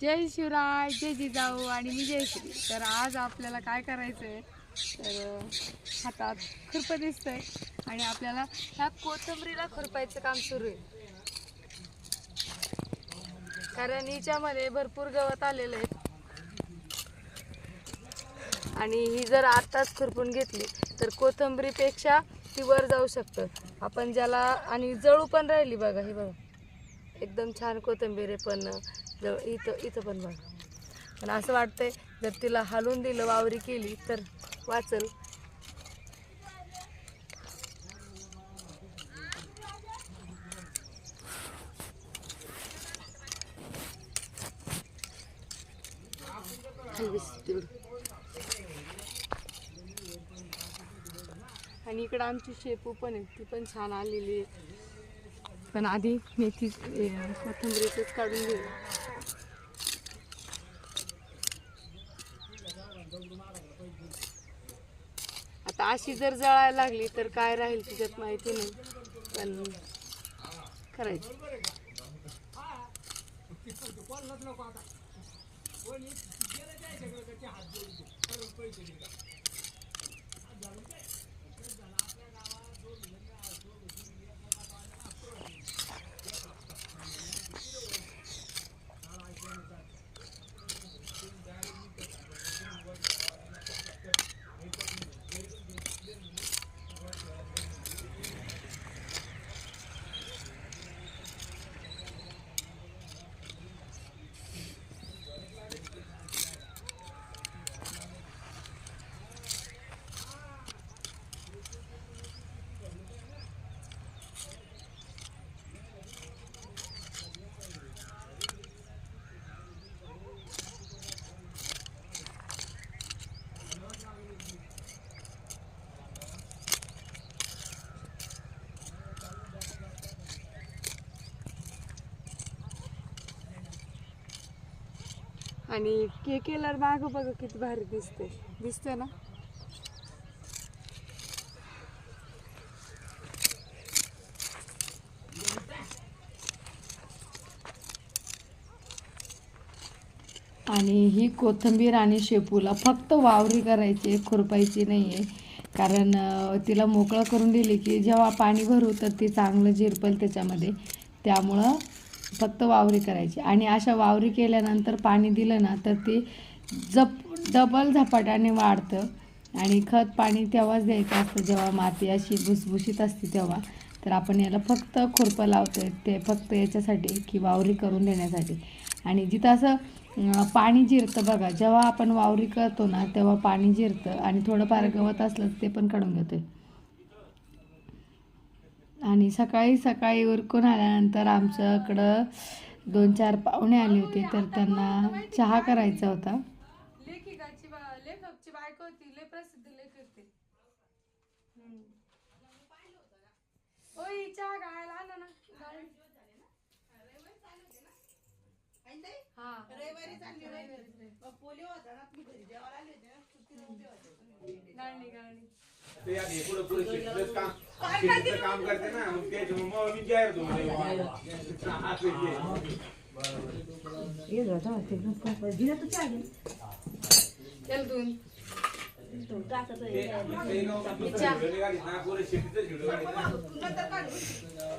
जय शिवराय जय जिजाऊ आणि मी जयश्री. तर आज आपल्याला काय करायचं आहे तर हातात खुरपं दिसतंय आणि आपल्याला ह्या कोथंबरीला खुरपायचं काम सुरू आहे. कारण हिच्यामध्ये भरपूर गवत आलेलं आहे. आणि ही जर आत्ताच खुरपून घेतली तर कोथंबरीपेक्षा ती वर जाऊ शकतं. आपण ज्याला आणि जळू पण राहिली बघा ही बघा. एकदम छान कोथिंबीर आहे पण जवळ इथं इथं पण बघ. पण असं वाटतंय जर तिला हलवून दिलं वावरी केली तर वाचल. आणि इकडं आमची शेपू पण आहे ती पण छान आलेली आहे. पण आधी मेथी कोथंबरीचंच काढून घेऊ. आता अशी जर जळायला लागली तर काय राहील तिच्यात माहिती नाही पण करायचं. आणि के केलर माग बघा किती भारी दिसते. दिसते ना? आणि ही कोथिंबीर आणि शेपूला फक्त वावरी करायची आहे, खुरपायची नाही आहे कारण तिला मोकळं करून दिली की जेव्हा पाणी भरू तर ती चांगलं झिरपल त्याच्यामध्ये. त्यामुळं फक्त वावरी करायची. आणि अशा वावरी केल्यानंतर पाणी दिलं ना तर ते जप डबल झपाट्याने वाढतं. आणि खत पाणी तेव्हाच द्यायचं असतं. जेव्हा माती अशी भुसभुशीत असते तेव्हा. तर आपण याला फक्त खुरपं लावतोय. ते फक्त याच्यासाठी की वावरी करून देण्यासाठी. आणि जिथं असं पाणी जिरतं बघा जेव्हा आपण वावरी करतो ना तेव्हा पाणी जिरतं. आणि थोडंफार गवत असलं तर ते पण काढून घेतोय. आणि सकाळी सकाळी उरकून आल्यानंतर आमच्याकडं दोन चार पाहुणे आले होते तर त्यांना चहा करायचा होता. लेखिकाची ते हा होता होते होते ते शेतीचं काम शेतीचं करते ना मग त्याच्यामुळे मग मी जाहीर होतो म्हणजे हा, ते. घे. चल दोन ते- ते गाव दुसरं व्हिडिओ काढीत ना, पुढं शेतीचंच व्हिडिओ काढीत ना.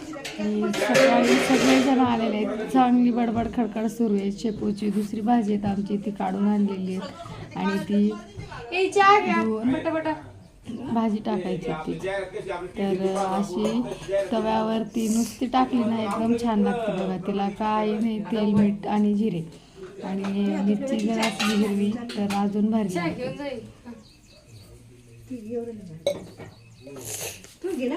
सकाळी सगळेजण आलेले आहेत. चांगली बडबड खडखड सुरू आहे. शेपूची दुसरी भाजी आहेत आमची. ती काढून आणलेली आहे आणि ती भाजी टाकायची ती तर अशी तव्यावरती नुसती टाकली ना एकदम छान लागते बघा. तिला काही नाही. तेल मीठ आणि जिरे. आणि मिरची जर असली हिरवी तर अजून भारी लागते. तू गेला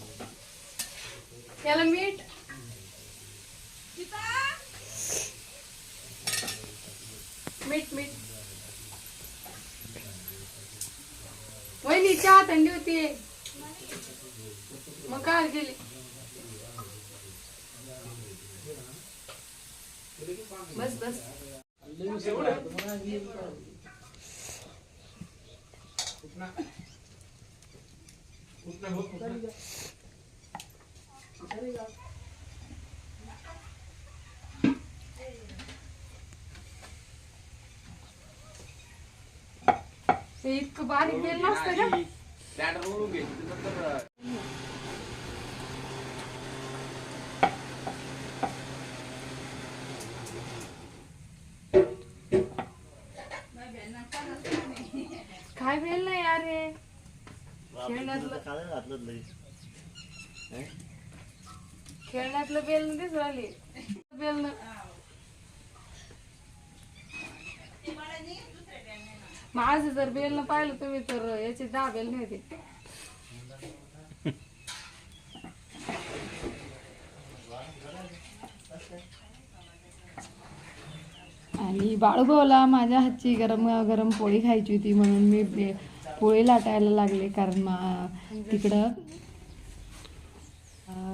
याला मीठ. मीठ मीठ. वहिनी चहा थंडी होती. मग काय गेली. बस बस. ते इतकं बारीक बेल नसतं का? Standard वरून घे. नंतर काय बेल नाही खेळण्यातलं बेल नव्हतीच राहिली बेल न माझं जर बेल न पाहिलं तुम्ही तर याचे दहा बेल नाही होते आणि बाळूभाऊला माझ्या हातची गरम गरम पोळी खायची होती म्हणून मी पोळी लाटायला लागले कारण मा तिकडं अं,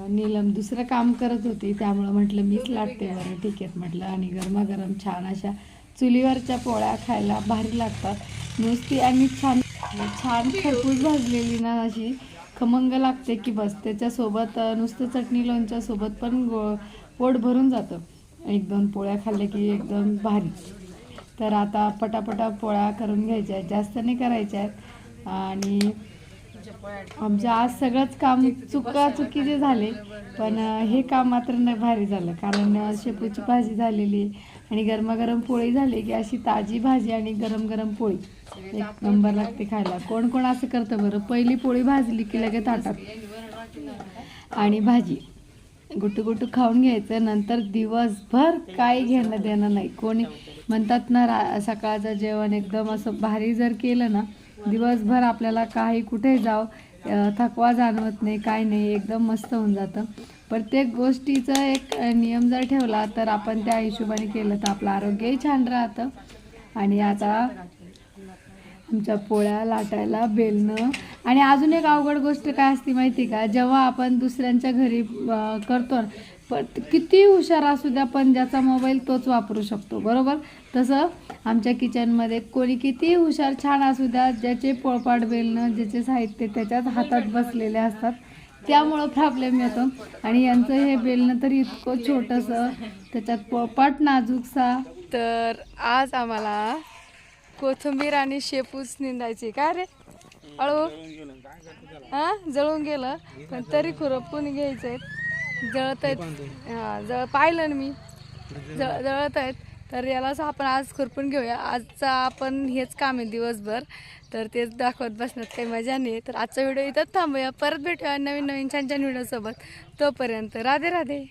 नीलम दुसरं काम करत होती त्यामुळं म्हटलं मीच लाटते. बरं ठीक आहे म्हटलं आणि गरमागरम छान अशा चुलीवरच्या पोळ्या खायला भारी लागतात. नुसती आणि छान छान खरपूस भाजलेली ना अशी. खमंग लागते की बस त्याच्यासोबत नुसतं चटणी लोणच्यासोबत पण गो पोट भरून जातं. एक दोन पोळ्या खाल्ल्या की एकदम भारी. तर आता पटापटा पोळ्या करून घ्यायच्या आहेत जास्त नाही करायच्या आहेत. आणि आमचं आज सगळंच काम चुका चुकीचे झाले पण हे काम मात्र नाही भारी झालं. कारण शेपूची भाजी झालेली आणि गरमागरम पोळी झाली की अशी ताजी भाजी आणि गरम गरम पोळी. एक नंबर लागते खायला. कोण कोण असं करतं बरं? पहिली पोळी भाजली की लगेच ताटात. आणि भाजी. गुटू गुटू खाऊन घ्यायचं नंतर दिवसभर काही घेणं देणं नाही. कोणी म्हणतात ना रा सकाळचं जेवण एकदम असं भारी जर केलं ना दिवसभर आपल्याला काही कुठे जाव थकवा जाणवत नाही काय नाही एकदम मस्त होऊन जातं. प्रत्येक गोष्टीचा एक नियम जर ठेवला तर आपण त्या हिशोबाने केलं तर आपलं आरोग्यही छान राहतं. आणि आता आमच्या पोळ्या लाटायला बेलणं. आणि अजून एक अवघड गोष्ट काय असते माहिती का? जेव्हा आपण दुसऱ्यांच्या घरी करतो ना, पण किती हुशार असू द्या पण ज्याचा मोबाईल तोच वापरू शकतो बरोबर? तसं आमच्या किचनमध्ये कोणी किती हुशार छान असू द्या ज्याचे पोळपाट बेलणं ज्याचे साहित्य त्याच्यात हातात बसलेले असतात त्यामुळं प्रॉब्लेम येतो. आणि यांचं हे बेलणं तर इतकं छोटंसं त्याच्यात पोळपाट नाजूकसा. तर आज आम्हाला कोथिंबीर आणि शेपूच निंदायची. का रे? अळू? हा? जळून गेलं. पण तरी खुरपून घ्यायचंय. जळत आहेत. हां जळ पाहिलं ना मी. जळ जळत आहेत. तर यालाच आपण आज खुरपून घेऊया. आजचा आपण हेच काम आहे दिवसभर. तर तेच दाखवत बसण्यात काही मजा नाही तर आजचा व्हिडिओ इथंच थांबूया. परत भेटूया नवीन नवीन छान छान व्हिडिओसोबत. तोपर्यंत राधे राधे.